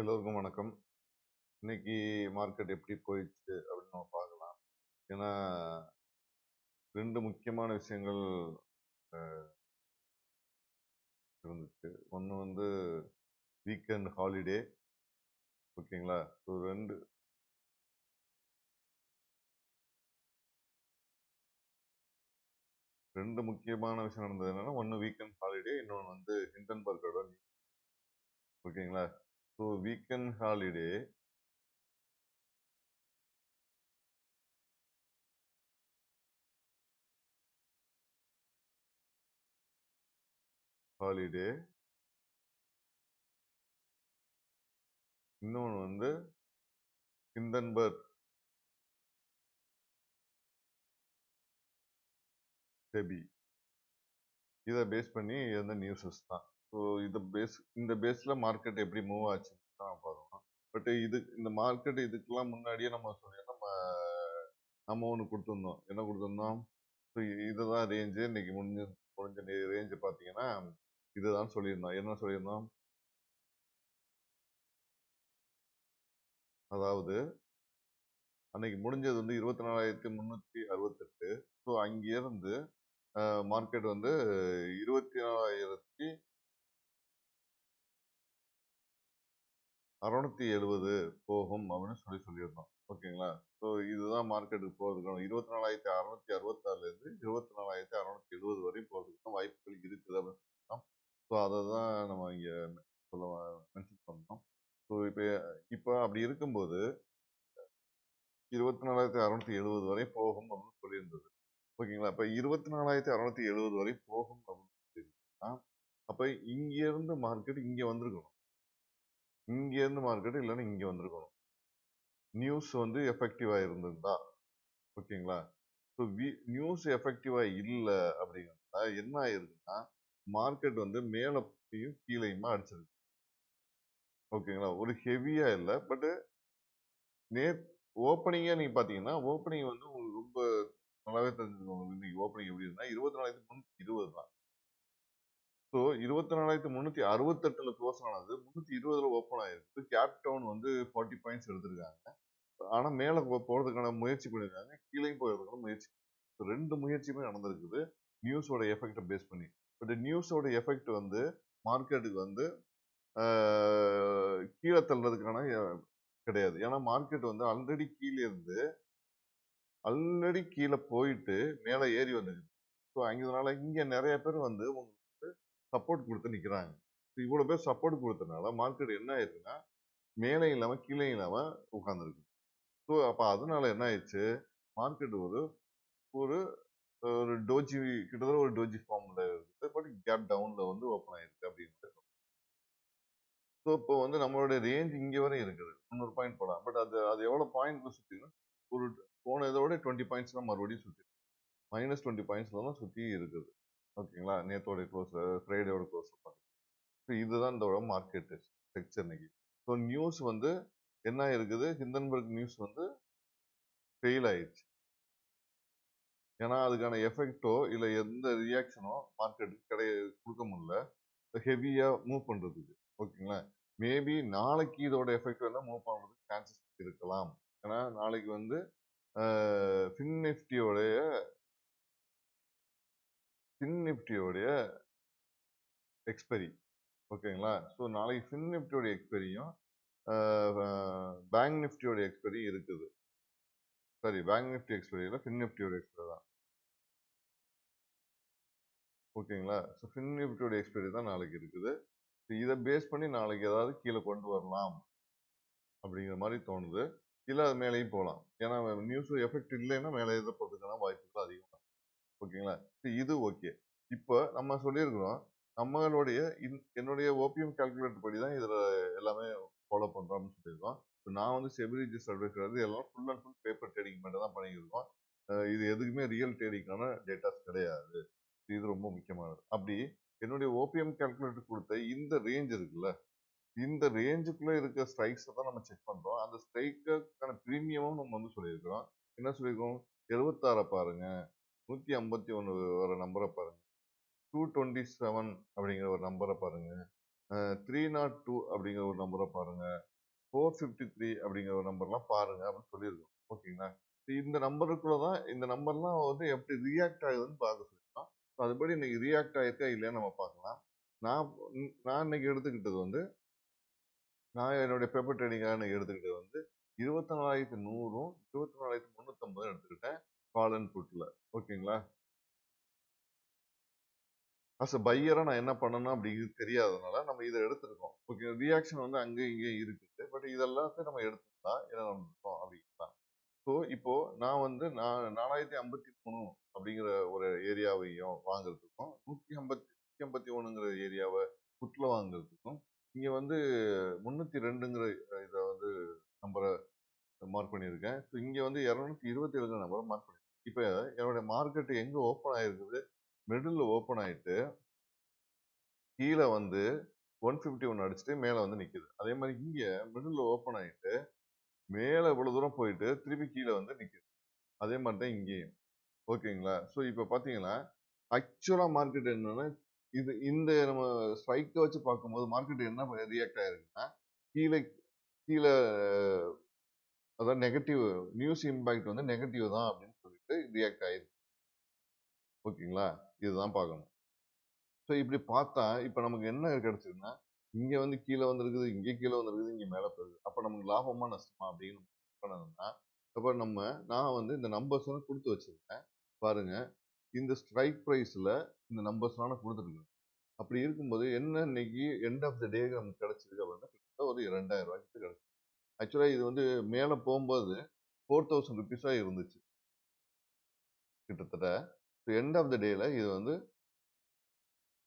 எல்லோருக்கும் வணக்கம். இன்னைக்கு மார்க்கெட் எப்படி போயிடுச்சு அப்படின்னு நம்ம பார்க்கலாம். ஏன்னா ரெண்டு முக்கியமான விஷயங்கள் இருந்துச்சு. ஒன்று வந்து வீக்கெண்ட் ஹாலிடே ஓகேங்களா? ஸோ ரெண்டு ரெண்டு முக்கியமான விஷயம் நடந்தது என்னன்னா ஒன்று வீக்கெண்ட் ஹாலிடே இன்னொன்று வந்து ஹிண்டன்பர்க்கோட ஓகேங்களா? ஸோ வீக்கெண்ட் ஹாலிடே ஹாலிடே இன்னொன்று வந்து கிந்தன்பர்க். செபி. இதை பேஸ் பண்ணி இருந்த நியூஸஸ் தான். ஸோ இது பேஸ் இந்த பேஸில் மார்க்கெட் எப்படி மூவ் ஆச்சுன்னு தான் பார்க்கணும். பட் இது இந்த மார்க்கெட் இதுக்கெல்லாம் முன்னாடியே நம்ம சொல்லி நம்ம நம்ம ஒன்று கொடுத்துருந்தோம். என்ன கொடுத்துருந்தோம்? ஸோ இதுதான் ரேஞ்சு இன்னைக்கு முடிஞ்ச முடிஞ்ச ரேஞ்சு பார்த்தீங்கன்னா இதுதான் சொல்லியிருந்தோம். என்ன சொல்லியிருந்தோம்? அதாவது அன்னைக்கு முடிஞ்சது வந்து இருபத்தி நாலாயிரத்தி முந்நூற்றி அறுபத்தெட்டு. ஸோ அங்கேருந்து மார்க்கெட் வந்து இருபத்தி நாலாயிரத்தி அறுநூத்தி எழுபது போகும் அப்படின்னு சொல்லி சொல்லியிருந்தோம். ஓகேங்களா? ஸோ இதுதான் மார்க்கெட்டுக்கு போகிறதுக்கான இருபத்தி நாலாயிரத்தி அறுநூத்தி அறுபத்தாறுலேருந்து இருபத்தி நாலாயிரத்தி அறுநூத்தி எழுபது வரையும் போகிறதுக்கான வாய்ப்புகள் இருக்குது அப்படின்னு சொல்லிட்டோம் ஸோ அதை தான் நம்ம இங்கே சொல்ல மென்ஷன் பண்ணோம். ஸோ இப்போ இப்போ அப்படி இருக்கும்போது இருபத்தி நாலாயிரத்தி அறுநூத்தி எழுபது வரை போகும் அப்படின்னு சொல்லியிருந்தது. ஓகேங்களா? இப்போ இருபத்தி நாலாயிரத்தி அறுநூத்தி எழுபது வரை போகும் அப்படின்னு சொல்லியிருந்தா அப்போ இங்கேருந்து மார்க்கெட் இங்கே வந்திருக்கணும். இங்கேருந்து மார்க்கெட் இல்லைன்னா இங்கே வந்திருக்கணும். நியூஸ் வந்து எஃபெக்டிவாக இருந்திருந்தா ஓகேங்களா? ஸோ வி நியூஸ் எஃபெக்டிவாக இல்லை அப்படிங்கிறதா என்ன ஆயிருக்குன்னா மார்க்கெட் வந்து மேலேயும் கீழேயுமா அடிச்சிருக்கு. ஓகேங்களா? ஒரு ஹெவியாக இல்லை பட்டு நே ஓப்பனிங்காக நீங்கள் பார்த்தீங்கன்னா ஓப்பனிங் வந்து உங்களுக்கு ரொம்ப நல்லாவே தெரிஞ்சுக்கோங்க இன்னைக்கு ஓப்பனிங் எப்படி இருந்தால் இருபத்தி நாலாயிரத்தி முந்நூற்றி இருபது தான் ஸோ இருபத்தி நாலாயிரத்தி முந்நூற்றி அறுபத்தெட்டில் க்ளோஸ் ஆனது முந்நூற்றி இருபதுல ஓப்பன் ஆயிருக்கு. கேப் டவுன் வந்து ஃபார்ட்டி பாயிண்ட்ஸ் எடுத்திருக்காங்க. ஆனால் மேலே போகிறதுக்கான முயற்சி பண்ணியிருக்காங்க கீழேயும் போகிறதுக்கான முயற்சி. ரெண்டு முயற்சியுமே நடந்திருக்குது. நியூஸோட எஃபெக்டை பேஸ் பண்ணி. பட் நியூஸோட எஃபெக்ட் வந்து மார்க்கெட்டுக்கு வந்து கீழே தள்ளுறதுக்கான கிடையாது. ஏன்னா மார்க்கெட் வந்து ஆல்ரெடி கீழே இருந்து ஆல்ரெடி கீழே போயிட்டு மேலே ஏறி வந்துருக்கு ஸோ அங்கனால இங்கே நிறைய பேர் வந்து உங்களுக்கு சப்போர்ட் கொடுத்து நிற்கிறாங்க இவ்வளோ பேர் சப்போர்ட் கொடுத்தனால மார்க்கெட் என்ன ஆயிருக்குன்னா மேலே இல்லாமல் கீழே இல்லாமல் உட்காந்துருக்கு ஸோ அப்போ அதனால என்ன ஆயிடுச்சு மார்க்கெட் ஒரு ஒரு ஒரு டோஜி கிட்டத்தட்ட ஒரு டோஜி ஃபார்மில் இருக்குது பட் கேப் டவுனில் வந்து ஓப்பன் ஆயிருக்கு அப்படின்னு ஸோ இப்போ வந்து நம்மளுடைய ரேஞ்ச் இங்கே வரை இருக்குது. முந்நூறு பாயிண்ட் போடலாம். பட் அது அது எவ்வளோ பாயிண்ட் சுற்றினா ஒரு போன இதோட டுவெண்ட்டி பாயிண்ட்ஸ் தான் மறுபடியும் சுற்றி மைனஸ் டுவெண்ட்டி பாயிண்ட்ஸ்லாம் சுற்றி இருக்குது. ஓகேங்களா? நேத்தோட க்ளோஸ் ஃப்ரைடேவோட க்ளோஸ் ஸோ இதுதான் இதோட மார்க்கெட் ஸ்ட்ரக்சர் இன்னைக்கு ஸோ நியூஸ் வந்து என்ன இருக்குது? ஹிந்தன்பர்க் நியூஸ் வந்து ஃபெயில் ஆயிடுச்சு. ஏன்னா அதுக்கான எஃபெக்டோ இல்லை எந்த ரியாக்ஷனோ மார்க்கெட்டுக்கு கிடை கொடுக்க முடியல. ஹெவியாக மூவ் பண்ணுறதுக்கு ஓகேங்களா? மேபி நாளைக்கு இதோட எஃபெக்ட் வந்து மூவ் பண்ணுறதுக்கு சான்சஸ் இருக்கலாம். ஏன்னா நாளைக்கு வந்து ஃபின் நிஃப்டியோடைய ஃபின் நிஃப்டியோடைய எக்ஸ்பெரி ஓகேங்களா ஸோ நாளைக்கு ஃபின் நிஃப்டியோட எக்ஸ்பெரியும் பேங்க் நிஃப்டியோட எக்ஸ்பெரி இருக்குது. சரி பேங்க் நிஃப்டி எக்ஸ்பெரியில் ஃபின் நிஃப்டியோட எக்ஸ்பெரி தான். ஓகேங்களா ஸோ ஃபின் நிஃப்டியோட எக்ஸ்பெரி தான் நாளைக்கு இருக்குது. ஸோ இதை பேஸ் பண்ணி நாளைக்கு ஏதாவது கீழே கொண்டு வரலாம். அப்படிங்கிற மாதிரி தோணுது. இல்லை அது மேலேயும் போகலாம். ஏன்னா நியூஸ் எஃபெக்ட் இல்லைன்னா மேலே எதை போகிறதுக்கான வாய்ப்புகள் அதிகம். ஓகேங்களா? ஸோ இது ஓகே. இப்போ நம்ம சொல்லியிருக்கிறோம் நம்மளுடைய இன்- என்னுடைய ஓபிஎம் கால்குலேட்டர் படி தான் இதில் எல்லாமே ஃபாலோ பண்ணுறோம்னு சொல்லியிருக்கோம். இப்போ நான் வந்து செபி ரிஜிஸ்டர் எல்லாம் full and full paper trading மட்டும் தான் பண்ணியிருக்கோம் இது எதுக்குமே ரியல் ட்ரேடிங்கான டேட்டாஸ் கிடையாது. இது ரொம்ப முக்கியமானது. அப்படி என்னுடைய ஓபிஎம் கால்குலேட்டர் கொடுத்த இந்த ரேஞ்ச் இருக்குல்ல இந்த ரேஞ்சுக்குள்ளே இருக்க ஸ்ட்ரைக்ஸை தான் நம்ம செக் பண்ணுறோம் அந்த ஸ்ட்ரைக்குக்கான ப்ரீமியமும் நம்ம வந்து சொல்லியிருக்கிறோம். என்ன சொல்லியிருக்கோம்? எழுபத்தாறை பாருங்கள் நூற்றி ஐம்பத்தி ஒன்று வர நம்பரை பாருங்கள் டூ டுவெண்ட்டி செவன் அப்படிங்கிற ஒரு நம்பரை பாருங்கள் த்ரீ நாட் டூ அப்படிங்கிற ஒரு நம்பரை பாருங்க. ஃபோர் ஃபிஃப்டி த்ரீ அப்படிங்கிற ஒரு நம்பர்லாம் பாருங்கள் அப்படின்னு சொல்லியிருக்கோம். ஓகேங்களா? இந்த நம்பருக்குள்ளே தான் இந்த நம்பர்லாம் வந்து எப்படி ரியாக்ட் ஆகுதுன்னு பார்க்க சொல்லலாம் ஸோ அதுபடி இன்றைக்கி ரியாக்ட் ஆகிருக்கா இல்லையா நம்ம பார்க்கலாம். நான் நான் இன்னைக்கு எடுத்துக்கிட்டது வந்து நான் என்னுடைய பேப்பர் ட்ரேடிங்காக எடுத்துக்கிட்டது வந்து இருபத்தி நாலாயிரத்தி நூறும் இருபத்தி நாலாயிரத்தி முந்நூற்றம்பதும் எடுத்துக்கிட்டேன். கால் அண்ட் புட்டில் ஓகேங்களா அஸ் அ பையராக நான் என்ன பண்ணணும் அப்படிங்கிறது தெரியாதனால நம்ம இதை எடுத்திருக்கோம். ஓகே ரியாக்ஷன் வந்து அங்கே இங்கே இருக்குது. பட் இதெல்லாத்தையும் நம்ம எடுத்துருந்தா என்ன நடந்திருக்கோம் அப்படின்னா ஸோ இப்போ நான் வந்து நான் நாலாயிரத்தி ஐம்பத்தி மூணு அப்படிங்கிற ஒரு ஏரியாவையும் வாங்குறதுக்கும் நூற்றி ஐம்பத்தி நூற்றி ஐம்பத்தி ஒன்றுங்கிற ஏரியாவை புட்டில் வாங்குறதுக்கும் இங்கே வந்து முந்நூற்றி ரெண்டுங்கிற இதை வந்து நம்பரை மார்க் பண்ணியிருக்கேன். ஸோ இங்கே வந்து இரநூத்தி இருபத்தி ஏழுங்கிற நம்பரை மார்க் பண்ணியிருக்கேன். இப்போ என்னுடைய மார்க்கெட் எங்கே ஓப்பன் ஆயிருக்குது? மிடில் ஓப்பன் ஆயிட்டு கீழே வந்து ஒன் ஃபிஃப்டி ஒன் அடிச்சுட்டு மேலே வந்து நிற்கிது அதே மாதிரி இங்கே மிடில் ஓப்பன் ஆயிட்டு மேலே இவ்வளோ தூரம் போயிட்டு திருப்பி கீழே வந்து நிற்கிது அதே மாதிரி தான் இங்கேயும். ஓகேங்களா? ஸோ இப்போ பார்த்தீங்கன்னா ஆக்சுவலாக மார்க்கெட் என்னன்னா இது இந்த நம்ம ஸ்ட்ரைக்கை வச்சு பார்க்கும்போது மார்க்கெட் என்ன ரியாக்ட் ஆயிருக்குன்னா கீழே கீழே அதாவது நெகட்டிவ் நியூஸ் இம்பேக்ட் வந்து நெகட்டிவ் தான் அப்படின்னு சொல்லிட்டு ரியாக்ட் ஆயிருக்கு ஓகேங்களா? இதுதான் பார்க்கணும். ஸோ இப்படி பார்த்தா இப்போ நமக்கு என்ன கிடச்சிதுன்னா இங்கே வந்து கீழே வந்திருக்குது இங்கே கீழே வந்திருக்குது இங்கே மேலே போகுது. அப்போ நமக்கு லாபமா நஷ்டமா அப்படின்னு பண்ணணும்னா அப்போ நம்ம நான் வந்து இந்த நம்பர்ஸ் வந்து கொடுத்து வச்சிருக்கேன். பாருங்க இந்த ஸ்ட்ரைக் ப்ரைஸில் இந்த நம்பர்ஸ்லாம் நான் கொடுத்துருக்கேன். அப்படி இருக்கும்போது என்ன இன்னைக்கு எண்ட் ஆஃப் த டே நமக்கு கிடச்சிருக்கு அப்படின்னா கிட்டத்தட்ட ஒரு இரண்டாயிரம் ரூபாய்க்கு கிடச்சிருக்கு. ஆக்சுவலாக இது வந்து மேலே போகும்போது ஃபோர் தௌசண்ட் ருபீஸாக இருந்துச்சு. கிட்டத்தட்ட ஸோ எண்ட் ஆஃப் த டேல இது வந்து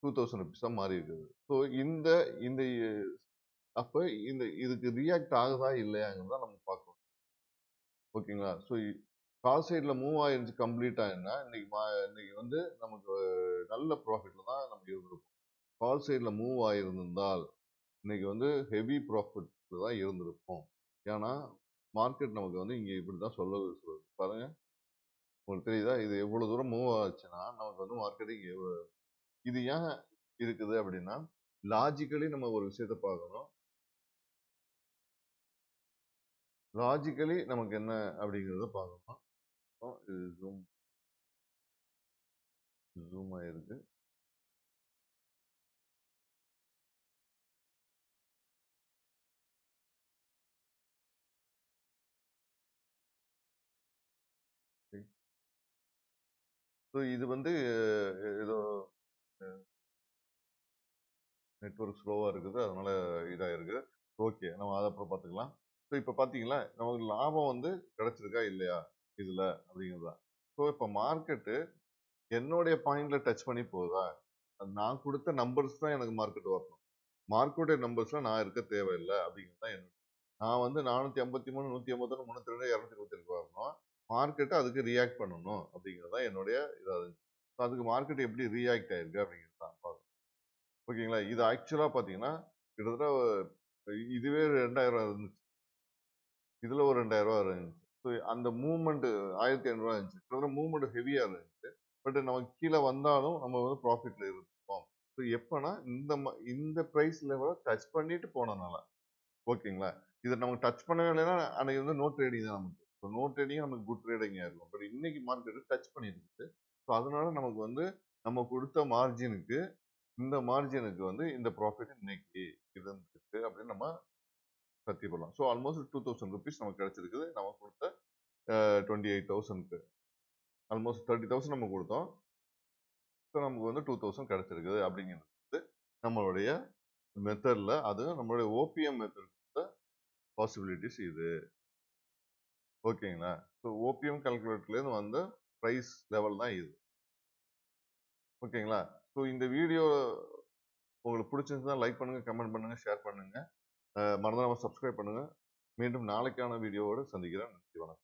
டூ தௌசண்ட் ருபீஸாக மாறி இருக்குது. ஸோ இந்த இந்த அப்போ இந்த இதுக்கு ரியாக்ட் ஆகுதா இல்லையாங்கிறத நம்ம பார்க்கணும். ஓகேங்களா? ஸோ கால் சைடில் மூவ் ஆயிருந்துச்சு கம்ப்ளீட்டாகனா ஆயிருந்தா இன்னைக்கு மா இன்னைக்கு வந்து நமக்கு நல்ல ப்ராஃபிட்டில் தான் நம்ம இருந்திருப்போம். கால் சைடில் மூவ் ஆயிருந்தால் இன்னைக்கு வந்து ஹெவி ப்ராஃபிட் தான் இருந்திருப்போம். ஏன்னா மார்க்கெட் நமக்கு வந்து இங்கே இப்படி தான் சொல்ல சொல்லுது. பாருங்கள் உங்களுக்கு தெரியுதா? இது எவ்வளோ தூரம் மூவ் ஆச்சுன்னா நமக்கு வந்து மார்க்கெட்டிங் இது ஏன் இருக்குது அப்படின்னா லாஜிக்கலி நம்ம ஒரு விஷயத்த பார்க்கணும். லாஜிக்கலி நமக்கு என்ன அப்படிங்கிறத பார்க்கணும். இது ஜூம் ஜூம் ஆயிருக்கு. ஸோ இது வந்து ஏதோ நெட்ஒர்க் ஸ்லோவாக இருக்குது. அதனால இதாக இருக்குது ஓகே. நம்ம அதை அப்புறம் பார்த்துக்கலாம் ஸோ இப்போ பார்த்தீங்களா நமக்கு லாபம் வந்து கிடைச்சிருக்கா? இல்லையா? இதில் அப்படிங்கிறது. தான் ஸோ இப்போ மார்க்கெட்டு என்னுடைய பாயிண்டில் டச் பண்ணி போகுதா? நான் கொடுத்த நம்பர்ஸ் தான் எனக்கு மார்க்கெட் வரணும். மார்க்கெட்டுடைய நம்பர்ஸ்லாம் நான் இருக்க தேவையில்லை அப்படிங்கிறது தான் என்னோட நான் வந்து நானூற்றி ஐம்பத்தி மூணு நூற்றி ஐம்பத்தொன்று முந்நூற்றி ரெண்டு இரநூத்தி இருபத்தி ரெண்டு வரணும். மார்க்கெட்டு அதுக்கு ரியாக்ட் பண்ணணும் அப்படிங்கிறது தான் என்னுடைய இதாக ஸோ அதுக்கு மார்க்கெட் எப்படி ரியாக்ட் ஆயிருக்கு அப்படிங்கிறது தான் பார்க்கணும். ஓகேங்களா? இது ஆக்சுவலாக பார்த்தீங்கன்னா கிட்டத்தட்ட இதுவே ரெண்டாயிரம் இருந்துச்சு. இதில் ஒரு ரெண்டாயிரம் ரூபா இருந்துச்சு. ஸோ அந்த மூவ்மெண்ட் ஆயிரத்தி ஐநூறுரூவா இருந்துச்சு. கிட்டத்தட்ட மூவ்மெண்ட் ஹெவியாக இருந்துச்சு. பட் நமக்கு கீழே வந்தாலும் நம்ம வந்து ப்ராஃபிட்டில் இருப்போம். ஸோ எப்போனா இந்த இந்த ப்ரைஸ் லெவலை டச் பண்ணிட்டு போனனால ஓகேங்களா? இதை நமக்கு டச் பண்ணவே இல்லைன்னா அன்னைக்கு வந்து நோ ட்ரேடிங் தான் நமக்கு. ஸோ நோட் ட்ரேடிங் நமக்கு குட் ட்ரேடிங் இருக்கும். பட் இன்னைக்கு மார்க்கெட்டு டச் பண்ணியிருக்கு ஸோ அதனால நமக்கு வந்து நம்ம கொடுத்த மார்ஜினுக்கு இந்த மார்ஜினுக்கு வந்து இந்த ப்ராஃபிட் இன்னைக்கு இருந்துருக்கு அப்படின்னு நம்ம சத்தி பண்ணலாம் so almost two thousand rupees நமக்கு கிடச்சிருக்குது. நம்ம கொடுத்த டுவெண்ட்டி எயிட் தௌசண்ட்க்கு ஆல்மோஸ்ட் தேர்ட்டி தௌசண்ட் நம்ம கொடுத்தோம். ஸோ நமக்கு வந்து டூ தௌசண்ட் கிடச்சிருக்குது அப்படிங்கிறது நம்மளுடைய மெத்தடில் அது நம்மளுடைய ஓபிஎம் மெத்தட் பாசிபிலிட்டிஸ் இது. ஓகேங்களா? ஸோ ஓபிஎம் கால்குலேட்டர்லேருந்து வந்த ப்ரைஸ் லெவல் தான் இது. ஓகேங்களா? ஸோ இந்த வீடியோ உங்களுக்கு பிடிச்சிருந்தா லைக் பண்ணுங்கள் கமெண்ட் பண்ணுங்கள் ஷேர் பண்ணுங்கள் மறந்துடாமல் சப்ஸ்கிரைப் பண்ணுங்கள் மீண்டும் நாளைக்கான வீடியோவோடு சந்திக்கிறேன். நன்றி வணக்கம்.